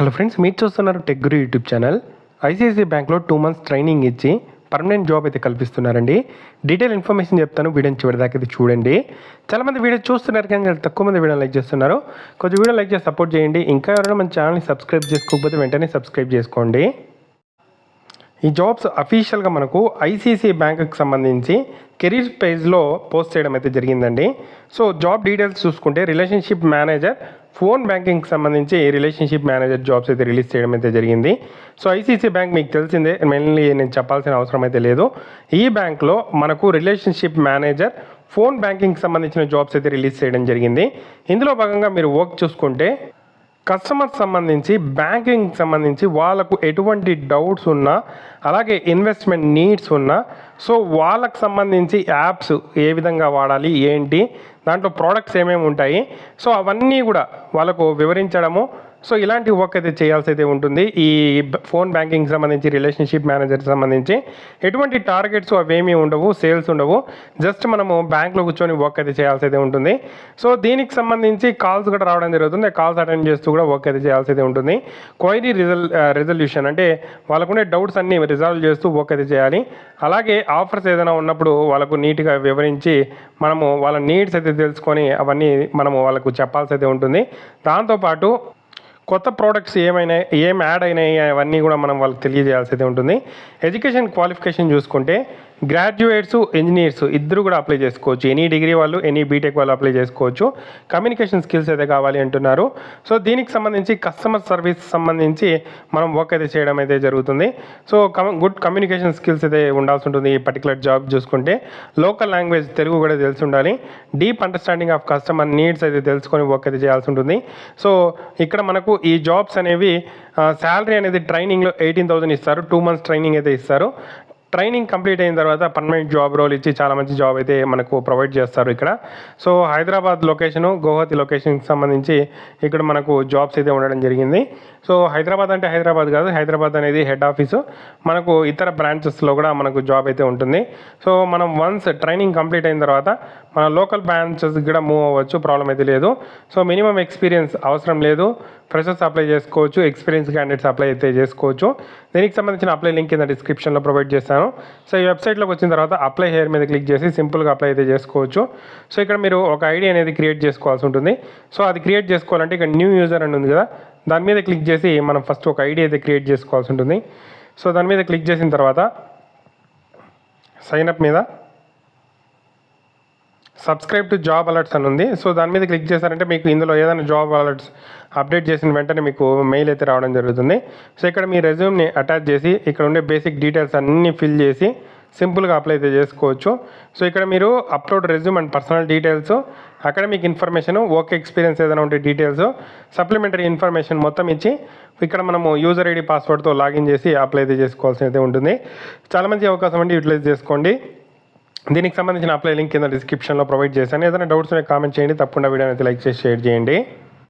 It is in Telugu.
హలో ఫ్రెండ్స్ మీరు చూస్తున్నారు tech guru YouTube channel. ICICI బ్యాంక్లో టూ మంత్స్ ట్రైనింగ్ ఇచ్చి పర్మనెంట్ జాబ్ అయితే కల్పిస్తున్నారండి. డీటెయిల్ ఇన్ఫర్మేషన్ చెప్తాను వీడియోని చివరిదాకా అయితే చూడండి. చాలామంది వీడియో చూస్తున్నారు కానీ చాలా తక్కువ మంది వీడియో లైక్ చేస్తున్నారు. కొంచెం వీడియో లైక్ చేసి సపోర్ట్ చేయండి. ఇంకా ఎవరైనా మన ఛానల్ని సబ్స్క్రైబ్ చేసుకోకపోతే వెంటనే సబ్స్క్రైబ్ చేసుకోండి. ఈ జాబ్స్ అఫీషియల్గా మనకు ఐసీసీ బ్యాంకుకి సంబంధించి కెరీర్ పేజ్లో పోస్ట్ చేయడం అయితే జరిగిందండి. సో జాబ్ డీటెయిల్స్ చూసుకుంటే రిలేషన్షిప్ మేనేజర్ ఫోన్ బ్యాంకింగ్కి సంబంధించి రిలేషన్షిప్ మేనేజర్ జాబ్స్ అయితే రిలీజ్ చేయడం అయితే జరిగింది. సో ఐసీసీ బ్యాంక్ మీకు తెలిసిందే మెయిన్లీ నేను చెప్పాల్సిన అవసరం అయితే లేదు. ఈ బ్యాంక్లో మనకు రిలేషన్షిప్ మేనేజర్ ఫోన్ బ్యాంకింగ్కి సంబంధించిన జాబ్స్ అయితే రిలీజ్ చేయడం జరిగింది. ఇందులో భాగంగా మీరు వర్క్ చూసుకుంటే కస్టమర్ సంబంధించి బ్యాంకింగ్ సంబంధించి వాళ్ళకు ఎటువంటి డౌట్స్ ఉన్నా అలాగే ఇన్వెస్ట్మెంట్ నీడ్స్ ఉన్నా సో వాళ్ళకు సంబంధించి యాప్స్ ఏ విధంగా వాడాలి ఏంటి దాంట్లో ప్రోడక్ట్స్ ఏమేమి ఉంటాయి సో అవన్నీ కూడా వాళ్ళకు వివరించడము సో ఇలాంటి వర్క్ అయితే చేయాల్సి అయితే ఉంటుంది. ఈ ఫోన్ బ్యాంకింగ్ సంబంధించి రిలేషన్షిప్ మేనేజర్ సంబంధించి ఎటువంటి టార్గెట్స్ అవేమీ ఉండవు సేల్స్ ఉండవు. జస్ట్ మనము బ్యాంక్లో కూర్చొని వర్క్ అయితే చేయాల్సి అయితే ఉంటుంది. సో దీనికి సంబంధించి కాల్స్ కూడా రావడం జరుగుతుంది. కాల్స్ అటెండ్ చేస్తూ కూడా వర్క్ అయితే చేయాల్సి అయితే ఉంటుంది క్వైరీ రిజల్ రెజల్యూషన్ అంటే వాళ్ళకుండే డౌట్స్ అన్ని రిజాల్వ్ చేస్తూ వర్క్ అయితే చేయాలి. అలాగే ఆఫర్స్ ఏదైనా ఉన్నప్పుడు వాళ్ళకు నీట్గా వివరించి మనము వాళ్ళ నీడ్స్ అయితే తెలుసుకొని అవన్నీ మనము వాళ్ళకు చెప్పాల్సి అయితే ఉంటుంది దాంతోపాటు కొత్త ప్రోడక్ట్స్ ఏమైనా ఏం యాడ్ అయినాయి అవన్నీ కూడా మనం వాళ్ళకి తెలియజేయాల్సి అయితే ఉంటుంది. ఎడ్యుకేషన్ క్వాలిఫికేషన్ చూసుకుంటే గ్రాడ్యుయేట్స్ ఇంజనీర్స్ ఇద్దరు కూడా అప్లై చేసుకోవచ్చు. ఎనీ డిగ్రీ వాళ్ళు ఎనీ బీటెక్ వాళ్ళు అప్లై చేసుకోవచ్చు. కమ్యూనికేషన్ స్కిల్స్ అయితే కావాలి అంటున్నారు. సో దీనికి సంబంధించి కస్టమర్ సర్వీస్ సంబంధించి మనం వర్క్ అయితే చేయడం అయితే జరుగుతుంది. సో గుడ్ కమ్యూనికేషన్ స్కిల్స్ అయితే ఉండాల్సి ఉంటుంది ఈ పర్టికులర్ జాబ్ చూసుకుంటే. లోకల్ లాంగ్వేజ్ తెలుగు కూడా తెలిసి ఉండాలి. Deep understanding of customer needs అయితే తెలుసుకొని వర్క్ అయితే చేయాల్సి ఉంటుంది. సో ఇక్కడ మనకు ఈ జాబ్స్ అనేవి శాలరీ అనేది ట్రైనింగ్లో ఎయిటీన్ థౌసండ్ ఇస్తారు. టూ మంత్స్ ట్రైనింగ్ అయితే ఇస్తారు. ట్రైనింగ్ కంప్లీట్ అయిన తర్వాత పర్మనెంట్ జాబ్ రోల్ ఇచ్చి చాలా మంచి జాబ్ అయితే మనకు ప్రొవైడ్ చేస్తారు ఇక్కడ. సో హైదరాబాద్ లొకేషను గౌహతి లొకేషన్కి సంబంధించి ఇక్కడ మనకు జాబ్స్ అయితే ఉండడం జరిగింది. సో హైదరాబాద్ అంటే హైదరాబాద్ కాదు హైదరాబాద్ అనేది హెడ్ ఆఫీసు. మనకు ఇతర బ్రాంచెస్లో కూడా మనకు జాబ్ అయితే ఉంటుంది. సో మనం వన్స్ ట్రైనింగ్ కంప్లీట్ అయిన తర్వాత మన లోకల్ బ్రాంచెస్ కూడా మూవ్ అవ్వచ్చు ప్రాబ్లం అయితే లేదు. సో మినిమం ఎక్స్పీరియన్స్ అవసరం లేదు. ఫ్రెషర్స్ అప్లై చేసుకోవచ్చు ఎక్స్పీరియన్స్ క్యాండిడేట్స్ అప్లై అయితే చేసుకోవచ్చు. దీనికి సంబంధించిన అప్లై లింక్ కింద డిస్క్రిప్షన్లో ప్రొవైడ్ చేస్తాను. సో ఈ వెబ్సైట్లోకి వచ్చిన తర్వాత అప్లై హెయిర్ మీద క్లిక్ చేసి సింపుల్గా అప్లై అయితే చేసుకోవచ్చు. సో ఇక్కడ మీరు ఒక ఐడి అనేది క్రియేట్ చేసుకోవాల్సి ఉంటుంది. సో అది క్రియేట్ చేసుకోవాలంటే ఇక్కడ న్యూ యూజర్ అని ఉంది కదా దాని మీద క్లిక్ చేసి మనం ఫస్ట్ ఒక ఐడి అయితే క్రియేట్ చేసుకోవాల్సి ఉంటుంది. సో దాని మీద క్లిక్ చేసిన తర్వాత సైన్ అప్ మీద సబ్స్క్రైబ్ టు జాబ్ అలర్ట్స్ అని ఉంది. సో దాని మీద క్లిక్ చేశారంటే మీకు ఇందులో ఏదైనా జాబ్ అలర్ట్స్ అప్డేట్ చేసిన వెంటనే మీకు మెయిల్ అయితే రావడం జరుగుతుంది. సో ఇక్కడ మీ రెజ్యూమ్ని అటాచ్ చేసి ఇక్కడ ఉండే బేసిక్ డీటెయిల్స్ అన్నీ ఫిల్ చేసి సింపుల్గా అప్లై అయితే చేసుకోవచ్చు. సో ఇక్కడ మీరు upload resume and personal details academic information work experience ఏదైనా ఉంటే డీటెయిల్స్ సప్లిమెంటరీ ఇన్ఫర్మేషన్ మొత్తం ఇచ్చి ఇక్కడ మనము యూజర్ ఐడి పాస్వర్డ్తో లాగిన్ చేసి అప్లై అయితే చేసుకోవాల్సి అయితే ఉంటుంది. చాలా మంచి అవకాశం అండి యూటిలైజ్ చేసుకోండి. దీనికి సంబంధించిన అప్లై లింక్ కింద డిస్క్రిప్షన్లో ప్రొవైడ్ చేశాను. ఏదైనా డౌట్స్ కామెంట్ చేయండి. తప్పకుండా వీడియోని అయితే లైక్ చేసి షేర్ చేయండి.